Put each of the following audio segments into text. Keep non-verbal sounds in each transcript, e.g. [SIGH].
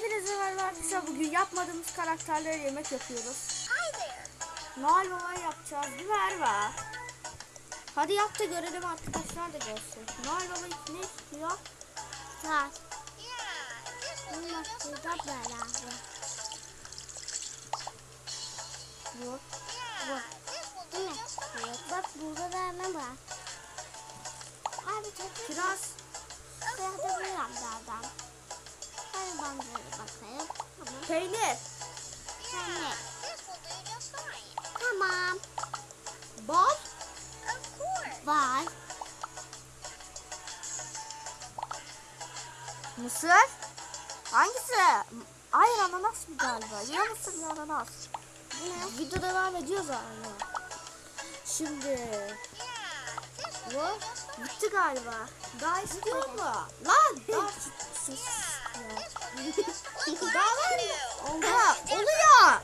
Hepinize merhaba arkadaşlar. Bugün yapmadığımız karakterlere yemek yapıyoruz. Noel Baba yapacağız mi Erva? Hadi yap da görelim arkadaşlar da görsün. Noel Baba ne istiyor? Do Bunlar burada beraber. Bu. Just fine. Evet. Bak burada da ne var? Abi çok Kiraz. Sırada bir yaptı adam. Hadi bandları bakayım. Tamam. Peynir. Peynir. Tamam. Bal. Var. Mısır. Hangisi? Hayır ananas mı galiba? Ya mısır ya ananas. Ne? Video devam ediyor zaten. Şimdi bu bitti galiba. Daha istiyor mu? Lan daha Daha var? Oldu. Oluyor.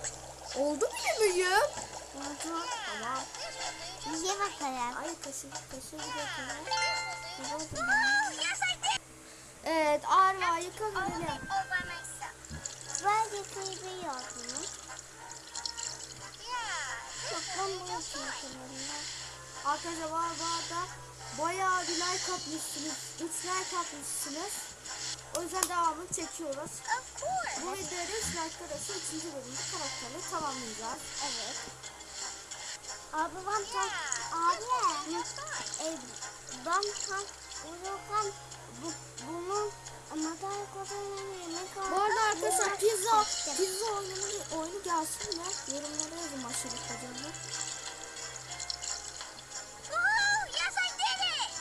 Oldu mu yemeğim? Oldu. Tamam. This will do just Ye bakalım. Ay kaşık kaşık gidiyor. Evet Arva yıka I'll do görelim. it all by myself. Böyle kıyabiliyorsunuz. Yeah, this Bak will ben fine. yapıyorum. Arkadaşlar bu arada bayağı bir like atmışsınız. 3 like atmışsınız. O yüzden devamını çekiyoruz. Of course. Bu videoda 3 like arası 3. bölümde karakterleri tamamlayacağız. Evet. Abi ben tam abi e, ben tam uyurken bu, bunu madalya kodunu yemek Bu arada arkadaşlar pizza, pizza oyunu, oyunu gelsin mi? Yorumlara yazın did it.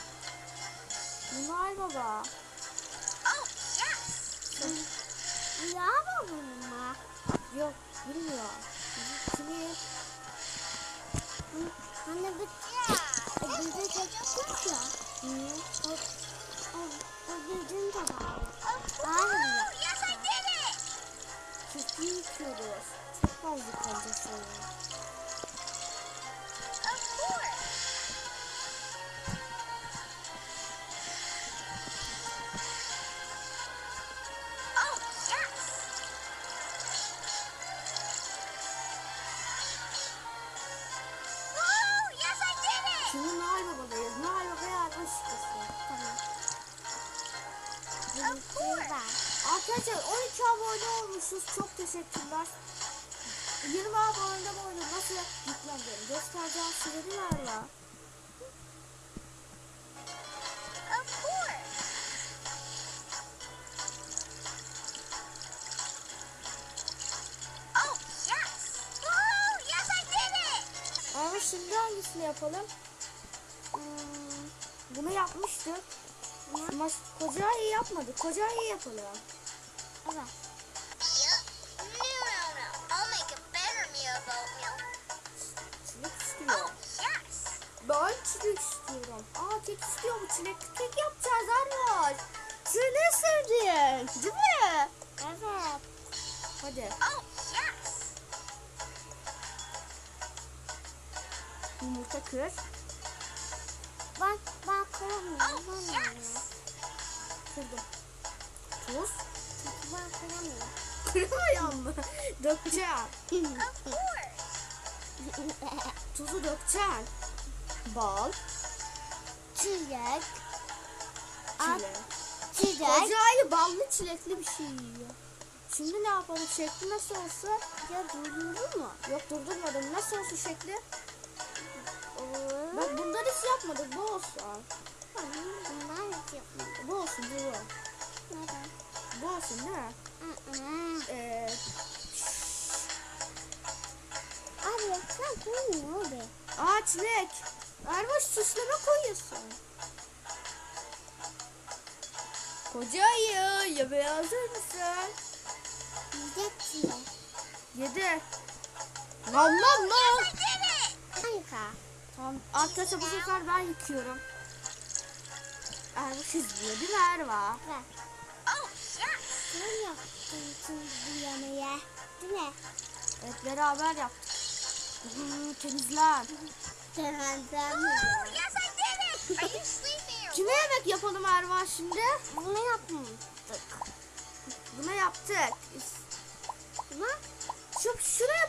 Bunlar baba. Yok bilmiyor. Kimi? Hani e, will bize do just çektik fine. ya. Hı. O, o, o bizim. Of Aynen. Yes, I did it. Çiftliği yıkıyoruz. Çok fazla kalacak. Noel Baba'dayız. Noel Baba yardım şıkkısı. Tamam. Arkadaşlar 12 abone olmuşuz. Çok teşekkürler. 20 abone oyunu nasıl yüklendiğini göstereceğim. Of course. Oh. Ama şimdi hangisini yapalım? Bunu yapmıştık. Ama koca iyi yapmadık. Koca iyi yapalım. Evet. Yup. No, no, no. I'll make a better meal of oatmeal. Çilek istiyor. Oh, yes. Ben çilek istiyorum. Aa kek istiyor bu çilekli kek yapacağız Arnold. Sen ne sevdin? Değil mi? Evet. Hadi. Oh, yes. Yumurta kır. Ben, ben kıramıyorum. Oh, yes. Kırdım. Tuz. Ben kıramıyorum. Kırmayan mı? Dökeceğim. [LAUGHS] Tuzu dökeceğim. Bal. Çilek. Çilek. çilek. Acayip ballı çilekli bir şey yiyor. Şimdi ne yapalım? Şekli nasıl olsun? Ya durdurdu mu? Yok durdurmadım. Nasıl olsun şekli? Olur. Yapmadık. Bu olsun. Bunlar hiç yapmadım. Bu olsun bu. Neden? Bu olsun değil mi? Ee, Abi sen koymuyor be. aa çilek. Erbaş süsleme koyuyorsun. Koca ayı yemeğe hazır mısın? Yiyecek çilek. Yedi. I did it. Harika. Tamam arkadaşlar bu sefer ben yıkıyorum. Erbaş izliyor değil mi Erva? Ver. Oh. Sen yaptın bu yemeğe. Değil mi? Evet beraber yaptık. Hmm, temizlen. Sen Woohoo! Yes, I did it. Are you sleeping [LAUGHS] Kime yemek yapalım Erva şimdi? Bunu yapmadık. Buna yap yaptık.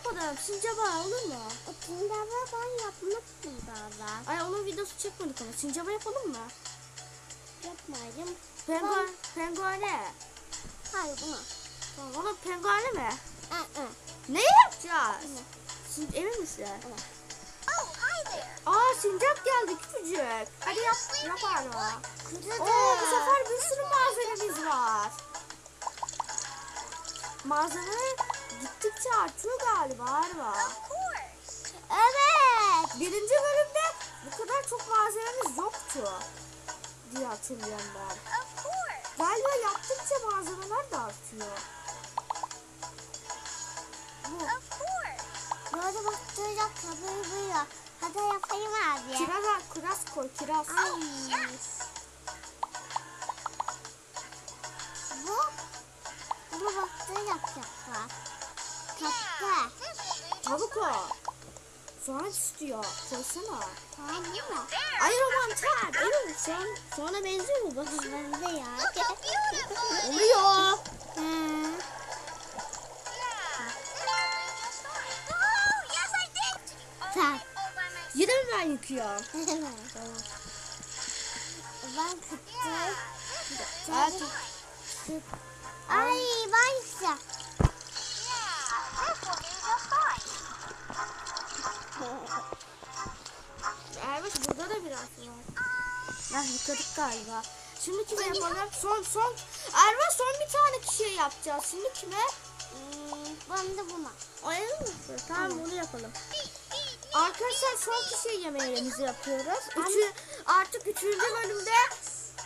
Yapalım. Sincaba olur mu? içinde de ben yapmıştım daha. Ay onun videosu çekmedik ama. Sincaba yapalım mı? Yapmayayım. Penguen, penguene. Hayır bunu. Tamam, onun penguene mi? Ne yapacağız? Evet. Sin emin misin? Oh, hi there. Aa sincap geldi küçücük. Hadi yap, yap. Oo bu sefer bir sürü malzememiz var. Malzeme gittikçe artıyor galiba course. Evet. Birinci bölümde bu kadar çok malzememiz yoktu diye hatırlıyorum ben. Galiba yaptıkça malzemeler de artıyor. Bu. Böyle bastıracak tabii buyuyor. Hadi yapayım abi. kiraz, kiraz koy kiraz. Ay. Yes. Ya. Look how beautiful. Oluyor. Hı. Yeah. This will do just fine. Oh, yes, I did. Oh, Sen. I- oh, by myself. Yine mi ben yıkıyorum? [LAUGHS] Evet. Ben kıttım. Evet. Ay ben ise. Ermiş burada da biraz var. Ah yıkadık galiba. Şimdi kime yapalım? Son son. Erva son bir tane kişiye yapacağız. Şimdi kime? Hmm, ben de buna. O emin misin? Tamam bunu yapalım. Arkadaşlar son kişiye yemeğimizi yapıyoruz. Üçü, artık üçüncü bölümde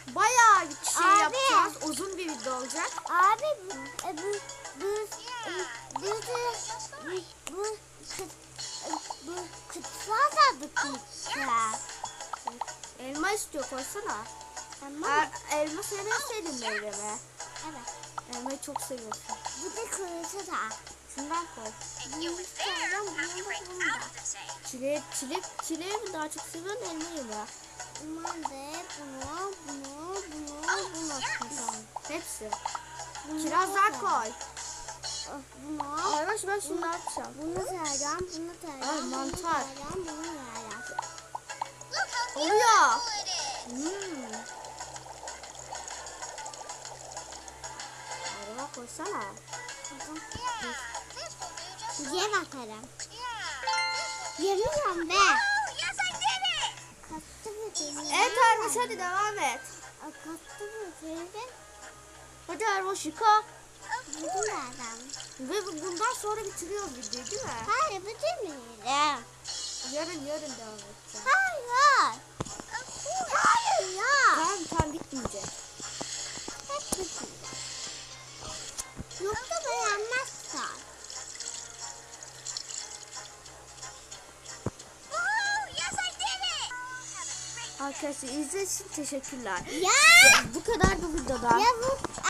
bayağı bir kişiye Abi. yapacağız. Uzun bir video olacak. Abi bu e, bu bu bu bu bu bu kıt e, bu kıtsa da bıkmışlar. Elma istiyor koysana. Tamam. Er, elma sevmeseydin meyve mi? Evet. Elmayı çok seviyorsun. Bu da kırısı da. Şundan koy. Çilek, çilek, çileği mi daha çok seviyorsun elmayı mı? Ben de bunu bunu bunu bunu. Hepsi. Kirazlar koy. Bunu Aybaş ben şunu yapacağım. bunu sereceğim, bunu sereceğim, Ay, bunu mantar. sereceğim, bunu sereceğim. Oluyor. Hmm. Araba koysana. Yeah. This will do just Ye bakalım. Yeah. Yemiyorum be. Evet Erbaş hadi devam et. Kattı mı? Hadi Erbaş yıka. Bunu nereden? Ve bu- bundan sonra bitiriyoruz videoyu değil mi? Hayır bitirmeyelim. Yarın yarın devam edeceğim. Hayır. Hayır ya. Tamam tamam bitmeyecek. Hep bitireceğim. Yoksa beğenmezsen. Arkadaşlar izlediğiniz için teşekkürler. Ya. Bu kadar bu videoda. Ya bu